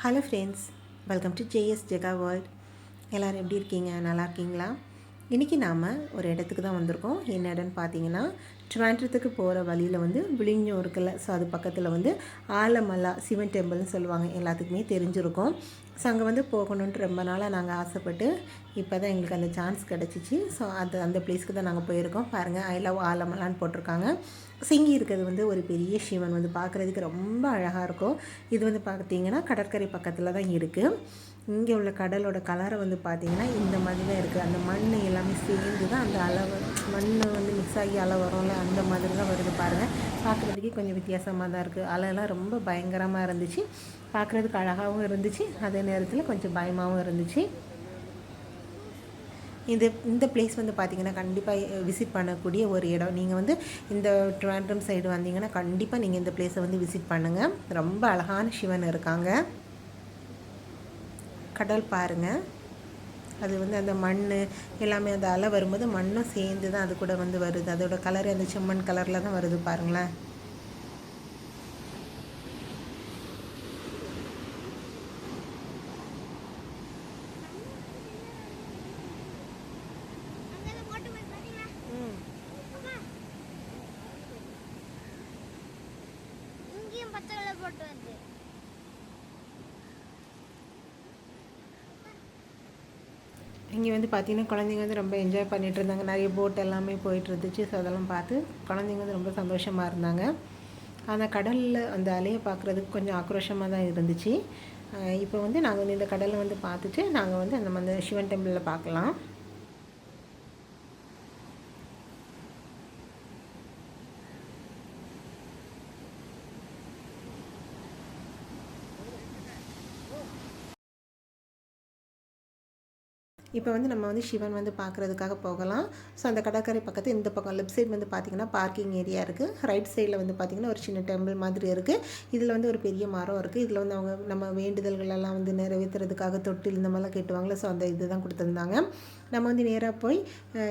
Hello friends welcome to JS Jega world எல்லோரும் எப்படி இருக்கீங்க? நல்லா இருக்கீங்களா? இன்றைக்கி நாம் ஒரு இடத்துக்கு தான் வந்திருக்கோம். என்ன இடம்னு பார்த்தீங்கன்னா ட்ரிவாண்டத்துக்கு போகிற வழியில் வந்து விழிஞ்சம் இருக்குல்ல ஸோ அது பக்கத்தில் வந்து ஆலமலா சிவன் டெம்பிள்னு சொல்லுவாங்க. எல்லாத்துக்குமே தெரிஞ்சிருக்கும். ஸோ அங்கே வந்து போகணுன்ட்டு ரொம்ப நாளாக நாங்கள் ஆசைப்பட்டு இப்போ தான் எங்களுக்கு அந்த சான்ஸ் கிடச்சிச்சு. ஸோ அது அந்த பிளேஸ்க்கு தான் நாங்கள் போயிருக்கோம். பாருங்கள் ஐ லவ் ஆலமலான்னு போட்டிருக்காங்க. சிங்கி இருக்கிறது வந்து ஒரு பெரிய சிவன் வந்து பார்க்குறதுக்கு ரொம்ப அழகாக இருக்கும். இது வந்து பார்த்தீங்கன்னா கடற்கரை பக்கத்தில் தான் இருக்குது இங்கே உள்ள கடலோட கலரை வந்து பார்த்திங்கன்னா இந்த மாதிரி தான் இருக்குது அந்த மண் எல்லாமே சேர்ந்து தான் அந்த அளவு மண் வந்து மிக்ஸ் ஆகி அலை வரும்ல அந்த மாதிரி தான் வருது பாருங்கள் பார்க்குறதுக்கே கொஞ்சம் வித்தியாசமாக தான் இருக்குது அலையெல்லாம் ரொம்ப பயங்கரமாக இருந்துச்சு. பார்க்குறதுக்கு அழகாகவும் இருந்துச்சு. அதே நேரத்தில் கொஞ்சம் பயமாகவும் இருந்துச்சு. இது இந்த பிளேஸ் வந்து பார்த்திங்கன்னா கண்டிப்பாக விசிட் பண்ணக்கூடிய ஒரு இடம். நீங்கள் வந்து இந்த ட்ராண்ட்ரம் சைடு வந்தீங்கன்னா கண்டிப்பாக நீங்கள் இந்த பிளேஸை வந்து விசிட் பண்ணுங்கள் ரொம்ப அழகான சிவன் இருக்காங்க. கடல் பாருங்கள் அது வந்து அந்த மண் எல்லாமே அந்த அலை வரும்போது மண்ணும் சேர்ந்து தான் அது கூட வந்து வருது. அதோட கலர் அந்த செம்மண் கலரில் தான் வருது பாருங்களேன். போட்டு வந்து. இங்கே வந்து பார்த்திங்கன்னா குழந்தைங்க வந்து ரொம்ப என்ஜாய் பண்ணிகிட்டு இருந்தாங்க. நிறைய போட் எல்லாமே போயிட்டு இருந்துச்சு. ஸோ அதெல்லாம் பார்த்து குழந்தைங்க வந்து ரொம்ப சந்தோஷமாக இருந்தாங்க. ஆனால் கடலில் அந்த அலையை பார்க்குறதுக்கு கொஞ்சம் ஆக்ரோஷமாக தான் இருந்துச்சு. இப்போ வந்து நாங்கள் வந்து இந்த கடலை வந்து பார்த்துட்டு நாங்கள் வந்து அந்த சிவன் டெம்பிளில் பார்க்கலாம். இப்போ வந்து நம்ம வந்து சிவன் வந்து பார்க்குறதுக்காக போகலாம். ஸோ அந்த கடற்கரை பக்கத்து இந்த பக்கம் லெஃப்ட் சைடு வந்து பார்த்திங்கன்னா பார்க்கிங் ஏரியா இருக்குது ரைட் சைடில் வந்து பார்த்திங்கன்னா ஒரு சின்ன டெம்பிள் மாதிரி இருக்குது இதில் வந்து ஒரு பெரிய மரம் இருக்குது இதில் வந்து அவங்க நம்ம வேண்டுதல்கள் எல்லாம் வந்து நிறைவேற்றுறதுக்காக தொட்டில் இந்த மாதிரிலாம் கேட்டுவாங்களே ஸோ அந்த இது தான் கொடுத்துருந்தாங்க. நம்ம வந்து நேராக போய்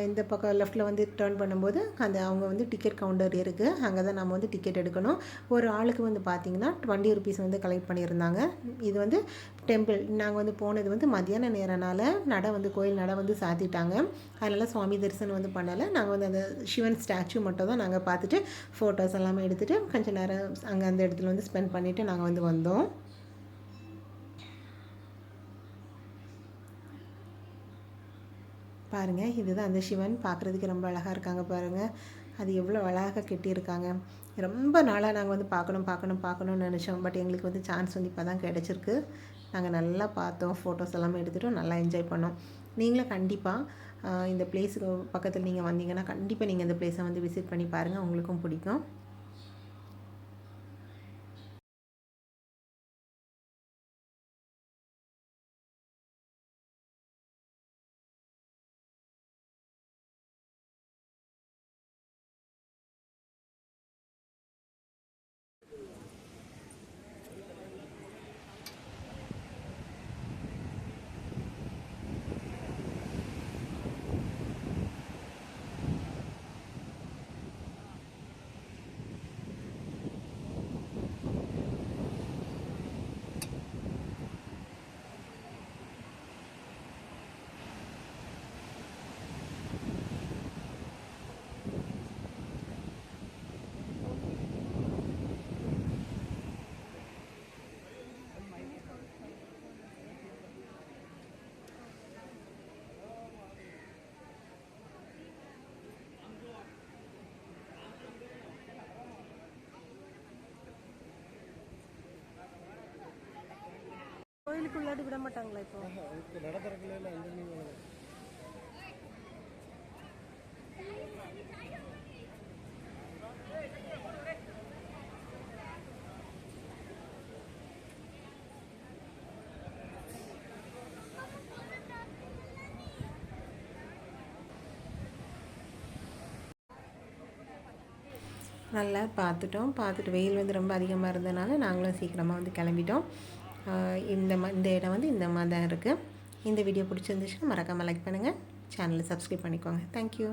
இந்த பக்கம் லெஃப்ட்டில் வந்து டேர்ன் பண்ணும்போது அந்த அவங்க வந்து டிக்கெட் கவுண்டர் இருக்குது அங்கே தான் நம்ம வந்து டிக்கெட் எடுக்கணும். ஒரு ஆளுக்கு வந்து பார்த்திங்கன்னா டுவெண்ட்டி ருபீஸ் வந்து கலெக்ட் பண்ணியிருந்தாங்க. இது வந்து டெம்பிள். நாங்கள் வந்து போனது வந்து மத்தியான நேரனால நடை வந்து கோயில் நடை வந்து சாத்திட்டாங்க. அதனால் சுவாமி தரிசனம் வந்து பண்ணலை. நாங்கள் வந்து அந்த சிவன் ஸ்டாச்சு மட்டும் தான் நாங்கள் பார்த்துட்டு ஃபோட்டோஸ் எல்லாமே எடுத்துகிட்டு கொஞ்சம் நேரம் அங்கே அந்த இடத்துல வந்து ஸ்பெண்ட் பண்ணிவிட்டு நாங்கள் வந்து வந்தோம். பாருங்கள் இதுதான் அந்த சிவன். பார்க்குறதுக்கு ரொம்ப அழகாக இருக்காங்க பாருங்கள் அது எவ்வளோ அழகாக கெட்டியிருக்காங்க. ரொம்ப நாளாக நாங்கள் வந்து பார்க்கணும் பார்க்கணும் பார்க்கணும்னு நினச்சோம். பட் எங்களுக்கு வந்து சான்ஸ் வந்து இப்போ தான் கிடச்சிருக்கு. நாங்கள் நல்லா பார்த்தோம் ஃபோட்டோஸ் எல்லாமே எடுத்துகிட்டோம் நல்லா என்ஜாய் பண்ணோம். நீங்களும் கண்டிப்பாக இந்த பிளேஸுக்கு பக்கத்தில் நீங்கள் வந்தீங்கன்னா கண்டிப்பாக நீங்கள் இந்த பிளேஸை வந்து விசிட் பண்ணி பாருங்கள் உங்களுக்கும் பிடிக்கும். கோயிலுக்குள்ளாடி விட மாட்டாங்களா இப்போ? நல்லா பார்த்துட்டோம். பார்த்துட்டு வெயில் வந்து ரொம்ப அதிகமாக இருந்ததுனால நாங்களும் சீக்கிரமாக வந்து கிளம்பிட்டோம். இந்த இந்த இடம் வந்து இந்த மாதிரி தான் இருக்குது இந்த வீடியோ பிடிச்சிருந்துச்சுன்னா மறக்காமல் லைக் பண்ணுங்கள் சேனலை சப்ஸ்கிரைப் பண்ணிக்கோங்க. தேங்க்யூ